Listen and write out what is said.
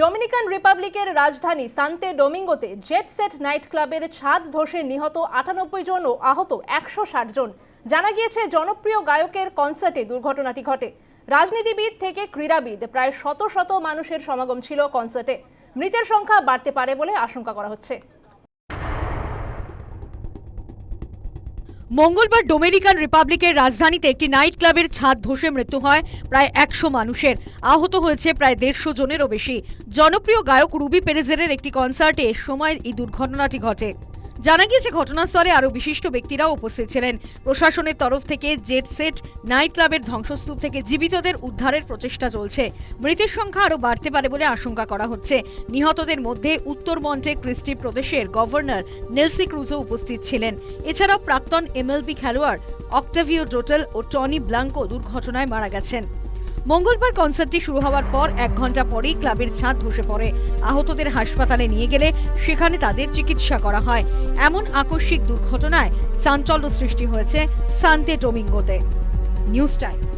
Dominican রিপাবলিকের রাজধানী Santo ডোমিঙ্গোতে জেট সেট নাইট ক্লাবের ছাদ ধসে নিহত আটানব্বই জন ও আহত একশো ষাট জন। জানা গিয়েছে, জনপ্রিয় গায়কের কনসার্টে দুর্ঘটনাটি ঘটে। রাজনীতিবিদ থেকে ক্রীড়াবিদ, প্রায় শত শত মানুষের সমাগম ছিল কনসার্টে। মৃতের সংখ্যা বাড়তে পারে বলে আশঙ্কা করা হচ্ছে। মঙ্গলবার ডোমেরিকান রিপাবলিকের রাজধানীতে একটি নাইট ক্লাবের ছাদ ধসে মৃত্যু হয়। প্রায় একশো মানুষের আহত হয়েছে প্রায় দেড়শো জনেরও বেশি। জনপ্রিয় গায়ক রুবি পেরেজের একটি কনসার্টে সময় এই দুর্ঘটনাটি ঘটে। জানা গিয়েছে, ঘটনাস্থলে আরও বিশিষ্ট ব্যক্তিরাও উপস্থিত ছিলেন। প্রশাসনের তরফ থেকে জেট সেট, নাইট ক্লাবের ধ্বংসস্তূপ থেকে জীবিতদের উদ্ধারের প্রচেষ্টা চলছে। মৃতের সংখ্যা আরও বাড়তে পারে বলে আশঙ্কা করা হচ্ছে। নিহতদের মধ্যে উত্তর মন্টে ক্রিস্টি প্রদেশের গভর্নর নেলসি ক্রুজও উপস্থিত ছিলেন। এছাড়াও প্রাক্তন এমএলবি খেলোয়াড় অক্টাভিও ডোটেল ও টনি ব্লাঙ্কো দুর্ঘটনায় মারা গেছেন। মঙ্গলবার কনসার্টটি শুরু হওয়ার পর এক ঘণ্টা পরেই ক্লাবের ছাদ ধসে পড়ে। আহতদের হাসপাতালে নিয়ে গেলে সেখানে তাদের চিকিৎসা করা হয়। এমন আকস্মিক দুর্ঘটনায় চাঞ্চল্য সৃষ্টি হয়েছে সান্তে ডোমিঙ্গোতে। News time.